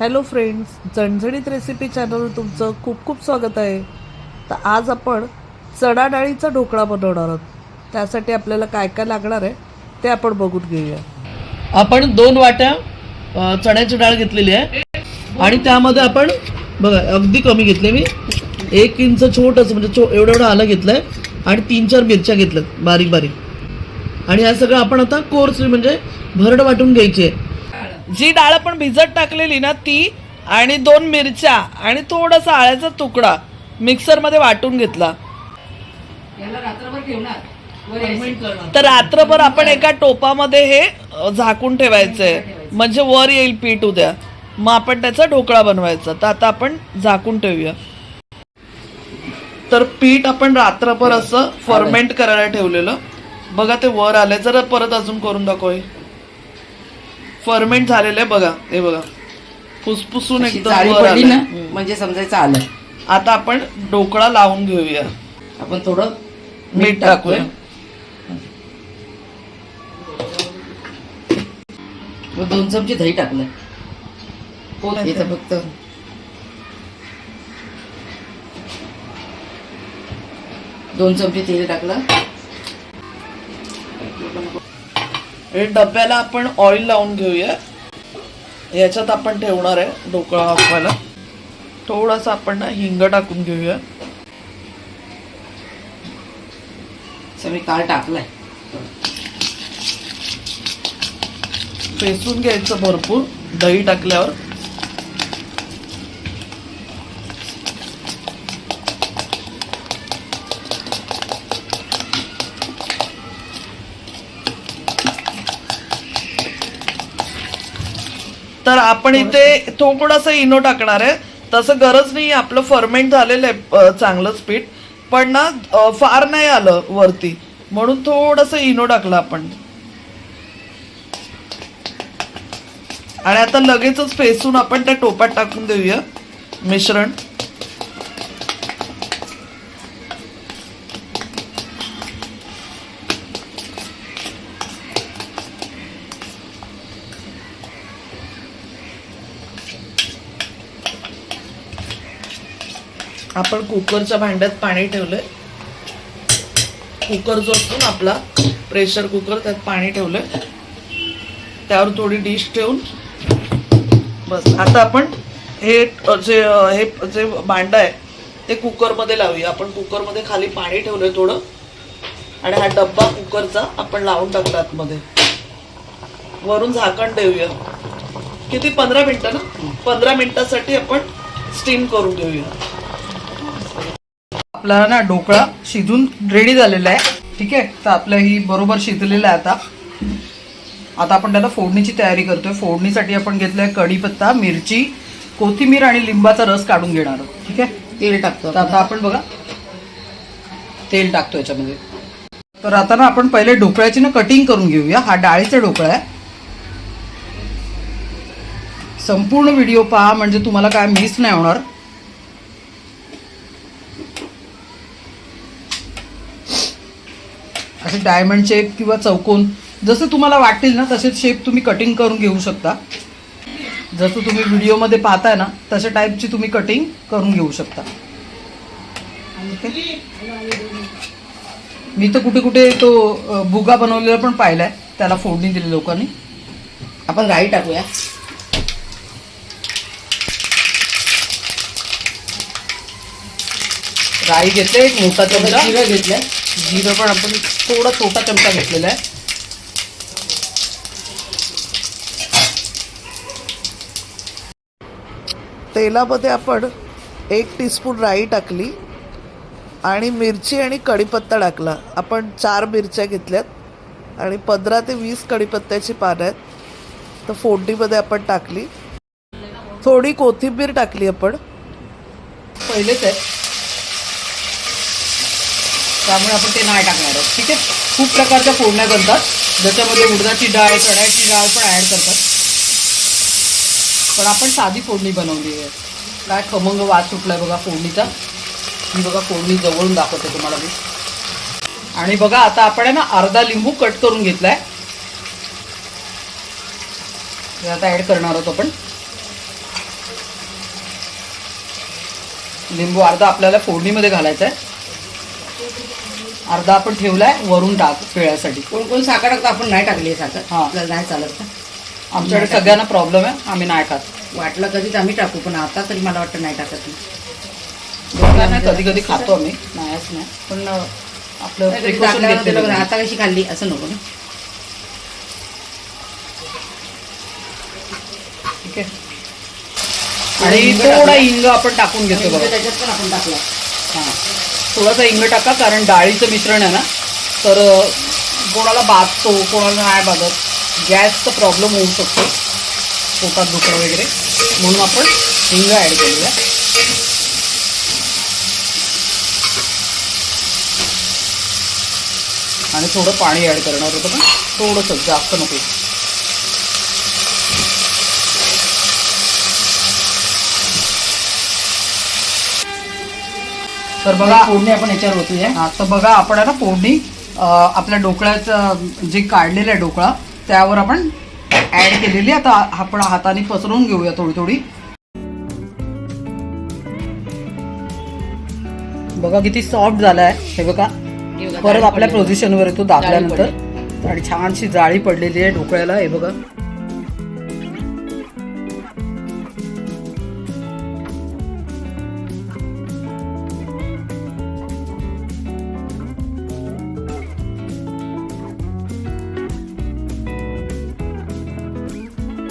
Hello friends झणझणीत recipe चॅनलवर तुमचं खूप खूप स्वागत आहे. तर आज आपण चणा डाळीचा ढोकळा बनवणार आहोत. त्यासाठी आपल्याला काय काय लागणार आहे ते आपण बघून घेऊया. आपण दोन वाट्या चण्याची डाळ घेतलेली आहे. आणि त्यामध्ये आपण बघा अगदी कमी घेतले मी. एक इंच छोटंच म्हणजे छो एवढं एवढं आलं घेतलं आहे आणि तीन चार मिरच्या घेतल्यात बारीक बारीक. आणि या सगळं आपण आता कोर्स म्हणजे भरड वाटून घ्यायची. आहे जी डाळ आपण भिजत टाकलेली ना ती आणि दोन मिरच्या आणि थोडासा आळ्याचा तुकडा मिक्सरमध्ये वाटून घेतला. तर रात्रभर आपण एका टोपामध्ये हे झाकून ठेवायचंय. म्हणजे वर येईल पीठ उद्या. मग आपण त्याचा ढोकळा बनवायचा. तर आता आपण झाकून ठेवूया. तर पीठ आपण रात्रभर असं फर्मेंट करायला ठेवलेलं. बघा ते वर आलंय. जरा परत अजून करून दाखव हे. फर्मेंट झालेलं आहे बघा. हे बघा. फुसफुसून अशी एकदम जाळी वर पडली ना आलंय. म्हणजे समजायचं आलं. आता आपण ढोकळा लावून घेऊया. आपण थोडं मीठ टाकूया. व दोन चमचे दही टाकलं. याचं फक्त दोन चमचे तेल टाकलं. हे डब्याला आपण ऑइल लावून घेऊया. याच्यात आपण ठेवणार आहे ढोकळा वाफवायला थोडासा आपण ना हिंग टाकून घेऊया. मी काळ टाकलाय. पेसून घ्यायचं भरपूर. दही टाकल्यावर. तर आपण इथे थोडासा इनो टाकणार आहे. तसं गरज नाही आपलं फर्मेंट झालेलं आहे चांगलं चांगलंच पीठ. पण ना फार नाही आलं वरती. म्हणून थोडंसं इनो टाकलं आपण. आणि आता लगेचच फेसून आपण त्या टोपात टाकून देऊया. मिश्रण. आपण कुकरच्या भांड्यात पाणी ठेवलंय. कुकर जो असतो ना आपला प्रेशर कुकर त्यात पाणी ठेवलंय. त्यावर थोडी डिश ठेवून बस. आता आपण हे जे हे जे भांड आहे ते कुकरमध्ये लावूया. आपण कुकरमध्ये खाली पाणी ठेवलंय थोडं. आणि हा डब्बा कुकरचा आपण लावून टाकला आतमध्ये. वरून झाकण देऊया. किती? पंधरा मिनटं ना? पंधरा मिनिटासाठी आपण स्टीम करून घेऊया आपला ना ढोकळा शिजून रेडी झालेला आहे. ठीक आहे? तर आपलं ही बरोबर शिजलेलं आहे आता. आता आपण त्याला फोडणीची तयारी करतोय. फोडणीसाठी आपण घेतलंय कढीपत्ता मिरची कोथिंबीर आणि लिंबाचा रस काढून घेणार आहोत. ठीक आहे? तेल टाकतो तर आता आपण बघा. तेल टाकतो याच्यामध्ये. तर आता ना आपण पहिले ढोकळ्याची ना कटिंग करून घेऊया. हा डाळीचा ढोकळा आहे. संपूर्ण व्हिडिओ पहा. म्हणजे तुम्हाला काय मिस नाही होणार. असे डायमंड शेप किंवा चौकोन जसं तुम्हाला वाटेल ना तसेच शेप तुम्ही कटिंग करून घेऊ शकता. जसं तुम्ही व्हिडिओमध्ये पाहताय ना तशा टाईपची तुम्ही कटिंग करून घेऊ शकता. मी तर कुठे कुठे तो बुगा बनवलेला पण पाहिलाय. त्याला फोडणी दिली लोकांनी. आपण राई टाकूया. राई घेतले एक मोठा चमचा जिरं पण आपण थोडा छोटा चमचा घेतलेला आहे. तेलामध्ये आपण एक टीस्पून राई टाकली आणि मिरची आणि कढीपत्ता टाकला. आपण चार मिरच्या घेतल्यात आणि पंधरा ते वीस कढीपत्त्याची पानं आहेत. तर फोडणीमध्ये आपण टाकली. थोडी कोथिंबीर टाकली आपण. पहिलेच आहे. त्यामुळे आपण ते नाही टाकणार आहोत. ठीक आहे? खूप प्रकारच्या फोडण्या करतात. ज्याच्यामध्ये उडदाची डाळ चण्याची डाळ पण ॲड करतात. पण आपण साधी फोडणी बनवली आहे. काय खमंग वास सुटलाय बघा फोडणीचा. मी बघा फोडणी जवळून दाखवते तुम्हाला मी. आणि बघा आता आपण आहे ना अर्धा लिंबू कट करून घेतलाय. हे आता ॲड करणार आहोत आपण. लिंबू अर्धा आपल्याला फोडणीमध्ये घालायचा आहे अर्धा आपण ठेवलाय वरून टाक पिळ्यासाठी. कोण कोण साखर टाकतो आपण नाही टाकली साखर. हा. आपल्याला नाही चालत ना आमच्याकडे सगळ्यांना प्रॉब्लेम आहे आम्ही नाही खात. वाटलं कधीच आम्ही टाकू पण आता तरी मला वाटतं नाही टाकत मी. कधी कधी खातो आम्ही. नाहीच नाही. पण अं, आपलं कधी precaution टाकल्यावर घेतलेलं तिला बरं. आता कशी खाल्ली असं नको ना. ठीक आहे. आणि थोडा इंग आपण टाकून घेतो बघा. त्याच्यात पण आपण टाकलं. हां. थोडासा इंग टाका कारण डाळीचं मिश्रण आहे ना तर कोणाला बाधतो कोणाला नाही बाधत गॅसचा प्रॉब्लेम होऊ शकतो पोटात दुखणं वगैरे. म्हणून आपण हिंग ॲड करूया. आणि थोडं पाणी ॲड करणार होतं पण थोडंसं जास्त नको. तर बघा फोडणी आपण याच्यावर होतो या हा तर बघा आपण ना फोडणी आपल्या ढोकळ्याचं जे काढलेलं आहे ढोकळा त्यावर आपण ऍड केलेली आता आपण हाताने पसरवून घेऊया थोडी थोडी बघा किती सॉफ्ट झालाय. हे बघा. हे बघा, परत आपल्या. पोझिशनवर येतो दाबल्यानंतर. आणि छानशी जाळी पडलेली आहे ढोकळ्याला हे बघा.